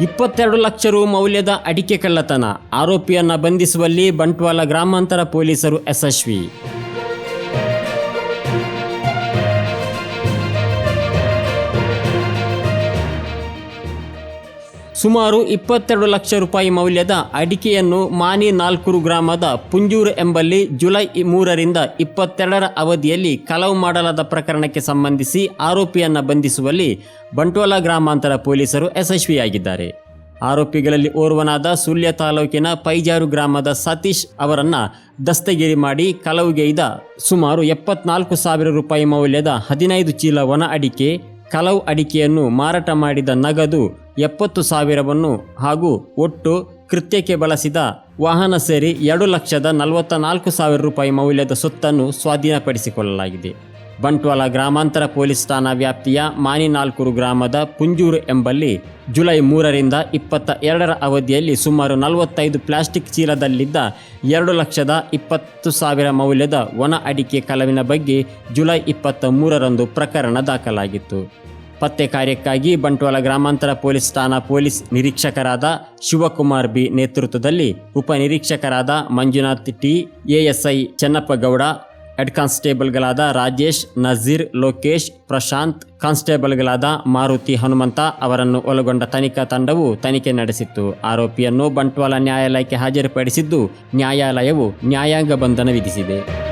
ಇಪ್ಪತ್ತೆರಡು ಲಕ್ಷ ರು ಮೌಲ್ಯದ ಅಡಿಕೆ ಕಳ್ಳತನ. ಆರೋಪಿಯನ್ನ ಬಂಧಿಸುವಲ್ಲಿ ಬಂಟ್ವಾಳ ಗ್ರಾಮಾಂತರ ಪೊಲೀಸರು ಯಶಸ್ವಿ. ಸುಮಾರು ಇಪ್ಪತ್ತೆರಡು ಲಕ್ಷ ರೂಪಾಯಿ ಮೌಲ್ಯದ ಅಡಿಕೆಯನ್ನು ಮಾನಿ ನಾಲ್ಕೂರು ಗ್ರಾಮದ ಪುಂಜೂರು ಎಂಬಲ್ಲಿ ಜುಲೈ ಮೂರರಿಂದ ಇಪ್ಪತ್ತೆರಡರ ಅವಧಿಯಲ್ಲಿ ಕಳವು ಮಾಡಲಾದ ಪ್ರಕರಣಕ್ಕೆ ಸಂಬಂಧಿಸಿ ಆರೋಪಿಯನ್ನು ಬಂಧಿಸುವಲ್ಲಿ ಬಂಟ್ವಾಳ ಗ್ರಾಮಾಂತರ ಪೊಲೀಸರು ಯಶಸ್ವಿಯಾಗಿದ್ದಾರೆ. ಆರೋಪಿಗಳಲ್ಲಿ ಓರ್ವನಾದ ಸುಳ್ಯ ತಾಲೂಕಿನ ಪೈಜಾರು ಗ್ರಾಮದ ಸತೀಶ್ ಅವರನ್ನು ದಸ್ತಗಿರಿ ಮಾಡಿ ಕಲವುಗೈದ ಸುಮಾರು ಎಪ್ಪತ್ನಾಲ್ಕು ಸಾವಿರ ರೂಪಾಯಿ ಮೌಲ್ಯದ ಹದಿನೈದು ಚೀಲ ಒಣ ಅಡಿಕೆ ಕಲವು ಅಡಿಕೆಯನ್ನು ಮಾರಾಟ ಮಾಡಿದ ನಗದು ಎಪ್ಪತ್ತು ಸಾವಿರವನ್ನು ಹಾಗೂ ಒಟ್ಟು ಕೃತ್ಯಕ್ಕೆ ಬಳಸಿದ ವಾಹನ ಸೇರಿ ಎರಡು ಲಕ್ಷದ ನಲವತ್ತ ನಾಲ್ಕು ಸಾವಿರ ರೂಪಾಯಿ ಮೌಲ್ಯದ ಸೊತ್ತನ್ನು ಸ್ವಾಧೀನಪಡಿಸಿಕೊಳ್ಳಲಾಗಿದೆ. ಬಂಟ್ವಾಳ ಗ್ರಾಮಾಂತರ ಪೊಲೀಸ್ ಠಾಣಾ ವ್ಯಾಪ್ತಿಯ ಮಾನಿನಾಲ್ಕೂರು ಗ್ರಾಮದ ಪುಂಜೂರು ಎಂಬಲ್ಲಿ ಜುಲೈ ಮೂರರಿಂದ ಇಪ್ಪತ್ತ ಎರಡರ ಅವಧಿಯಲ್ಲಿ ಸುಮಾರು ನಲವತ್ತೈದು ಪ್ಲಾಸ್ಟಿಕ್ ಚೀಲದಲ್ಲಿದ್ದ ಎರಡು ಲಕ್ಷದ ಇಪ್ಪತ್ತು ಸಾವಿರ ಮೌಲ್ಯದ ಒಣ ಅಡಿಕೆ ಕಲವಿನ ಬಗ್ಗೆ ಜುಲೈ ಇಪ್ಪತ್ತ ಮೂರರಂದು ಪ್ರಕರಣ ದಾಖಲಾಗಿತ್ತು. ಪತ್ತೆ ಕಾರ್ಯಕ್ಕಾಗಿ ಬಂಟ್ವಾಳ ಗ್ರಾಮಾಂತರ ಪೊಲೀಸ್ ಠಾಣಾ ಪೊಲೀಸ್ ನಿರೀಕ್ಷಕರಾದ ಶಿವಕುಮಾರ್ ಬಿ ನೇತೃತ್ವದಲ್ಲಿ ಉಪನಿರೀಕ್ಷಕರಾದ Manjunath T, ASI Chennappa Gowda head ಕಾನ್ಸ್ಟೇಬಲ್ಗಳಾದ Rajesh, Nazeer, Lokesh, Prashanth, ಕಾನ್ಸ್ಟೇಬಲ್ಗಳಾದ ಮಾರುತಿ ಹನುಮಂತ ಅವರನ್ನು ಒಳಗೊಂಡ ತನಿಖಾ ತಂಡವು ತನಿಖೆ ನಡೆಸಿತ್ತು. ಆರೋಪಿಯನ್ನು ಬಂಟ್ವಾಳ ನ್ಯಾಯಾಲಯಕ್ಕೆ ಹಾಜರುಪಡಿಸಿದ್ದು ನ್ಯಾಯಾಲಯವು ನ್ಯಾಯಾಂಗ ಬಂಧನ ವಿಧಿಸಿದೆ.